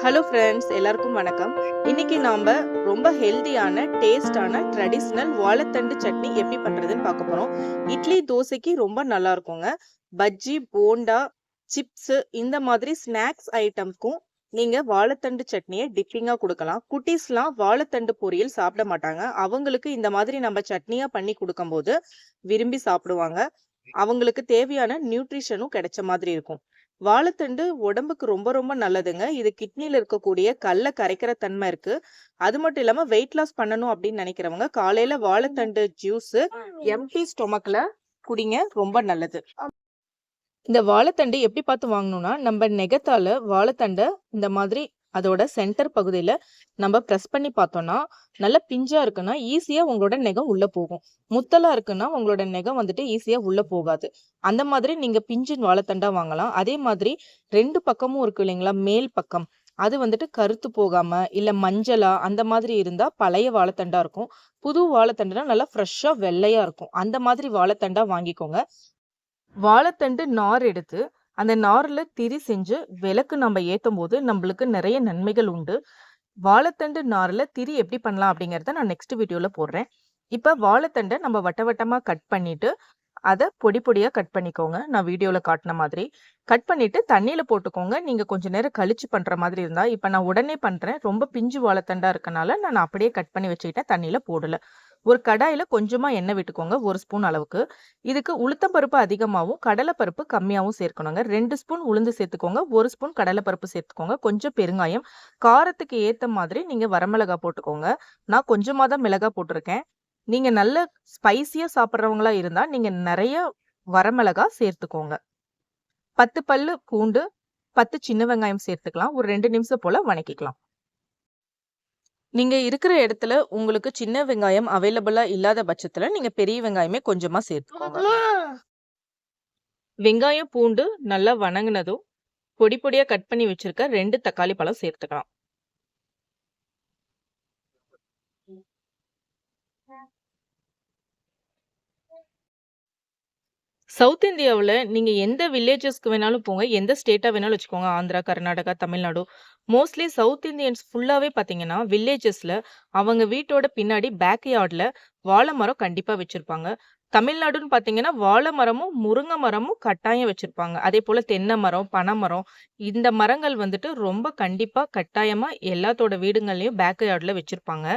Hello friends எல்லாருக்கும் வணக்கம். இன்னைக்கு நாம ரொம்ப ஹெல்தியான டேஸ்டான ட்ரெடிஷ்னல் வாழைத்தண்டு சட்னி எப்படி பண்றதுன்னு பார்க்க போகிறோம் இட்லி தோசைக்கு ரொம்ப நல்லா இருக்குங்க. பஜ்ஜி போண்டா சிப்ஸ் இந்த மாதிரி ஸ்நாக்ஸ் ஐட்டம்க்கும் நீங்க வாழைத்தண்டு சட்னியை டிப்பிங்கா கொடுக்கலாம். குட்டீஸ்லாம் வாழைத்தண்டு பொரியல் சாப்பிட மாட்டாங்க. அவங்களுக்கு இந்த மாதிரி நம்ம சட்னியா பண்ணி கொடுக்கும்போது விரும்பி சாப்பிடுவாங்க. அவங்களுக்கு தேவையான நியூட்ரிஷனும் கிடைச்ச மாதிரி இருக்கும். வாழைத்தண்டு உடம்புக்கு ரொம்ப ரொம்ப நல்லதுங்க. இது கிட்னில இருக்கக்கூடிய கல்லை கரைக்கிற தன்மை இருக்கு. அது மட்டும் இல்லாம வெயிட் லாஸ் பண்ணணும் அப்படின்னு நினைக்கிறவங்க காலையில வாழைத்தண்டு ஜூஸ் எம்டி ஸ்டொமக்ல குடிங்க ரொம்ப நல்லது. இந்த வாழைத்தண்டு எப்படி பார்த்து வாங்கணும்னா நம்ம நெகத்தால வாழைத்தண்டை இந்த மாதிரி அதோட சென்டர் பகுதியில் நம்ம ப்ரெஸ் பண்ணி பார்த்தோம்னா நல்ல பிஞ்சா இருக்குன்னா ஈஸியாக உங்களோட நெகம் உள்ளே போகும். முத்தலா இருக்குன்னா உங்களோட நெகம் வந்துட்டு ஈஸியாக உள்ளே போகாது. அந்த மாதிரி நீங்கள் பிஞ்சின் வாழைத்தண்டா வாங்கலாம். அதே மாதிரி ரெண்டு பக்கமும் இருக்கு இல்லைங்களா? மேல் பக்கம். அது வந்துட்டு கருத்து போகாம இல்ல மஞ்சளா அந்த மாதிரி இருந்தா பழைய வாழைத்தண்டா இருக்கும். புது வாழைத்தண்டுனா நல்லா ஃப்ரெஷ்ஷா வெள்ளையா இருக்கும். அந்த மாதிரி வாழைத்தண்டா வாங்கிக்கோங்க. வாழைத்தண்டு நார் எடுத்து அந்த நார்ல திரி செஞ்சு விளக்கு நம்ம ஏத்தும் போது நம்மளுக்கு நிறைய நன்மைகள் உண்டு. வாழைத்தண்டு நார்ல திரி எப்படி பண்ணலாம் அப்படிங்கறத நான் நெக்ஸ்ட் வீடியோல போடுறேன். இப்ப வாழைத்தண்டை நம்ம வட்ட வட்டமா கட் பண்ணிட்டு அதை பொடி பொடியா கட் பண்ணிக்கோங்க. நான் வீடியோல காட்டின மாதிரி. கட் பண்ணிட்டு தண்ணியில போட்டுக்கோங்க. நீங்க கொஞ்ச நேரம் கழிச்சு பண்ற மாதிரி இருந்தா இப்ப நான் உடனே பண்றேன். ரொம்ப பிஞ்சு வாழைத்தண்டா இருக்கனால நான் அப்படியே கட் பண்ணி வச்சுக்கிட்டேன். தண்ணியில போடல. ஒரு கடாயில் கொஞ்சமாக எண்ணெய் விட்டுக்கோங்க ஒரு ஸ்பூன் அளவுக்கு. இதுக்கு உளுத்தம் பருப்பு அதிகமாகவும் கடலைப்பருப்பு கம்மியாகவும் சேர்க்கணுங்க. ரெண்டு ஸ்பூன் உளுந்து சேர்த்துக்கோங்க ஒரு ஸ்பூன் கடலைப்பருப்பு சேர்த்துக்கோங்க. கொஞ்சம் பெருங்காயம். காரத்துக்கு ஏற்ற மாதிரி நீங்கள் வரமிளகா போட்டுக்கோங்க. நான் கொஞ்சமாக தான் மிளகா போட்டிருக்கேன். நீங்கள் நல்ல ஸ்பைஸியாக சாப்பிட்றவங்களா இருந்தால் நீங்கள் நிறைய வரமிளகா சேர்த்துக்கோங்க. பத்து பல்லு பூண்டு பத்து சின்ன வெங்காயம் சேர்த்துக்கலாம். ஒரு ரெண்டு நிமிஷம் போல் வணக்கிக்கலாம். நீங்க இருக்கிற இடத்துல உங்களுக்கு சின்ன வெங்காயம் அவைலபிளா இல்லாத பட்சத்துல நீங்க பெரிய வெங்காயமே கொஞ்சமா சேர்த்துக்கோங்க. வெங்காயம் பூண்டு நல்லா வணங்கினதும் பொடி பொடியா கட் பண்ணி வச்சிருக்க ரெண்டு தக்காளி பழம் சேர்த்துக்கலாம். சவுத் இந்தியாவில் நீங்கள் எந்த வில்லேஜஸ்க்கு வேணாலும் போங்க. எந்த ஸ்டேட்டாக வேணாலும் வச்சுக்கோங்க. Andhra Karnataka Tamil Nadu. Mostly south Indians ஃபுல்லாகவே பார்த்தீங்கன்னா வில்லேஜஸில் அவங்க வீட்டோட பின்னாடி பேக் யார்டில் வாழை மரம் கண்டிப்பாக வச்சுருப்பாங்க. தமிழ்நாடுன்னு பார்த்தீங்கன்னா வாழை மரமும் முருங்கை மரமும் கட்டாயம் வச்சுருப்பாங்க. அதே போல் தென்னை மரம் பனை மரம் இந்த மரங்கள் வந்துட்டு ரொம்ப கண்டிப்பாக கட்டாயமாக எல்லாத்தோட வீடுங்கள்லையும் பேக் யார்டில் வச்சுருப்பாங்க.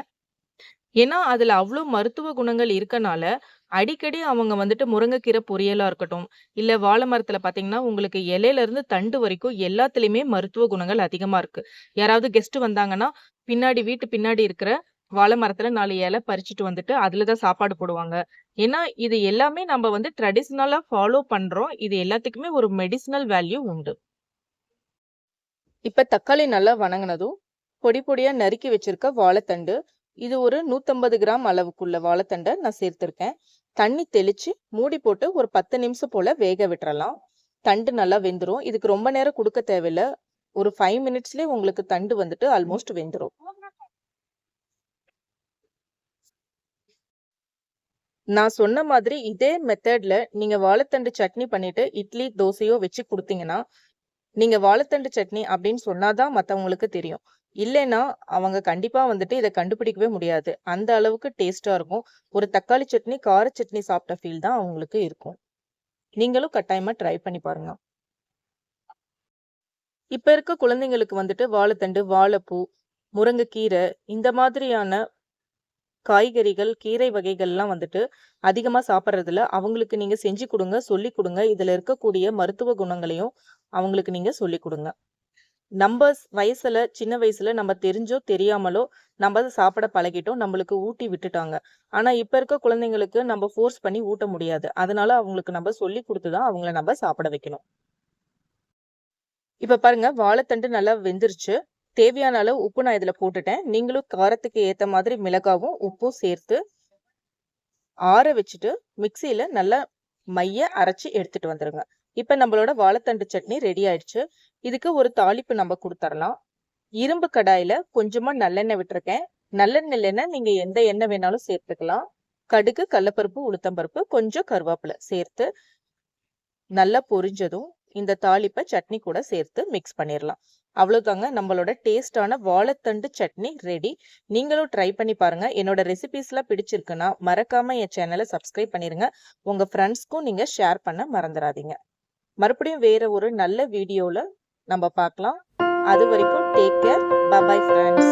ஏன்னா அதில் அவ்வளோ மருத்துவ குணங்கள் இருக்கனால அடிக்கடி அவங்க வந்துட்டு முருங்கைக்கீரை பொரியலாக இருக்கட்டும் இல்லை வாழை மரத்தில் பார்த்தீங்கன்னா உங்களுக்கு இலையில இருந்து தண்டு வரைக்கும் எல்லாத்துலேயுமே மருத்துவ குணங்கள் அதிகமாக இருக்கு. யாராவது கெஸ்ட்டு வந்தாங்கன்னா பின்னாடி வீட்டு பின்னாடி இருக்கிற வாழை மரத்துல நாலு இலை பறிச்சுட்டு வந்துட்டு அதுலதான் சாப்பாடு போடுவாங்க. ஏன்னா இது எல்லாமே நம்ம வந்து ட்ரெடிஷ்னலா ஃபாலோ பண்றோம். இது எல்லாத்துக்குமே ஒரு மெடிசினல் வேல்யூ உண்டு. இப்ப தக்காளி நல்லா வணங்கினதும் பொடி பொடியா நறுக்கி வச்சிருக்க வாழைத்தண்டு இது ஒரு நூத்தம்பது கிராம் அளவுக்குள்ள வாழைத்தண்டை நான் சேர்த்துருக்கேன். தண்ணி தெளிச்சு மூடி போட்டு ஒரு பத்து நிமிஷம் போல வேக விட்டுறலாம். தண்டு நல்லா வெந்துரும். இதுக்கு ரொம்ப நேரம் கொடுக்க தேவையில்ல. ஒரு ஃபைவ் மினிட்ஸ்லேயே உங்களுக்கு தண்டு வந்துட்டு ஆல்மோஸ்ட் வெந்துரும். நான் சொன்ன மாதிரி இதே மெத்தட்ல நீங்க வாழைத்தண்டு சட்னி பண்ணிட்டு இட்லி தோசையோ வச்சு கொடுத்தீங்கன்னா நீங்க வாழைத்தண்டு சட்னி அப்படின்னு சொன்னாதான் மத்தவங்களுக்கு தெரியும். இல்லைன்னா அவங்க கண்டிப்பாக வந்துட்டு இதை கண்டுபிடிக்கவே முடியாது. அந்த அளவுக்கு டேஸ்ட்டாக இருக்கும். ஒரு தக்காளி சட்னி கார சட்னி சாப்பிட்ட ஃபீல் தான் அவங்களுக்கு இருக்கும். நீங்களும் கட்டாயமாக ட்ரை பண்ணி பாருங்க. இப்போ இருக்க குழந்தைங்களுக்கு வந்துட்டு வாழைத்தண்டு வாழைப்பூ முருங்கைக்கீரை இந்த மாதிரியான காய்கறிகள் கீரை வகைகள்லாம் வந்துட்டு அதிகமாக சாப்பிட்றதுல அவங்களுக்கு நீங்கள் செஞ்சு கொடுங்க சொல்லி கொடுங்க. இதில் இருக்கக்கூடிய மருத்துவ குணங்களையும் அவங்களுக்கு நீங்கள் சொல்லி கொடுங்க. நம்ம வயசுல சின்ன வயசுல நம்ம தெரிஞ்சோ தெரியாமலோ நம்ம அதை சாப்பிட பழகிட்டோம் நம்மளுக்கு ஊட்டி விட்டுட்டாங்க. ஆனா இப்ப இருக்க குழந்தைங்களுக்கு நம்ம ஃபோர்ஸ் பண்ணி ஊட்ட முடியாது. அதனால அவங்களுக்கு நம்ம சொல்லி கொடுத்துதான் அவங்கள நம்ம சாப்பிட வைக்கணும். இப்ப பாருங்க வாழைத்தண்டு நல்லா வெந்துருச்சு. தேவையான அளவு உப்பு நான் இதுல போட்டுட்டேன். நீங்களும் காரத்துக்கு ஏத்த மாதிரி மிளகாவும் உப்பும் சேர்த்து ஆற வச்சுட்டு மிக்சியில நல்லா மைய அரைச்சு எடுத்துட்டு வந்துருங்க. இப்ப நம்மளோட வாழைத்தண்டு சட்னி ரெடி ஆயிடுச்சு. இதுக்கு ஒரு தாளிப்பு நம்ம கொடுத்துடலாம் இரும்பு கடாயில கொஞ்சமா நல்லெண்ணெய் விட்டுருக்கேன். நல்லெண்ணெய்னா நீங்க எந்த எண்ணெய் வேணாலும் சேர்த்துக்கலாம். கடுகு கடலப்பருப்பு உளுத்தம்பருப்பு கொஞ்சம் கருவேப்பிலை சேர்த்து நல்லா பொரிஞ்சதும் இந்த தாளிப்பை சட்னி கூட சேர்த்து மிக்ஸ் பண்ணிடலாம் அவ்வளோதாங்க நம்மளோட டேஸ்டான வாழைத்தண்டு சட்னி ரெடி நீங்களும் ட்ரை பண்ணி பாருங்க. என்னோட ரெசிபீஸ்லாம் பிடிச்சிருக்குன்னா மறக்காம என் சேனலை சப்ஸ்கிரைப் பண்ணிருங்க. உங்க ஃப்ரெண்ட்ஸ்க்கும் நீங்க ஷேர் பண்ண மறந்துடாதீங்க மறுபடியும் வேற ஒரு நல்ல வீடியோல நம்ம பார்க்கலாம். அது வரைக்கும் டேக் கேர் பபாய் ஃப்ரெண்ட்ஸ்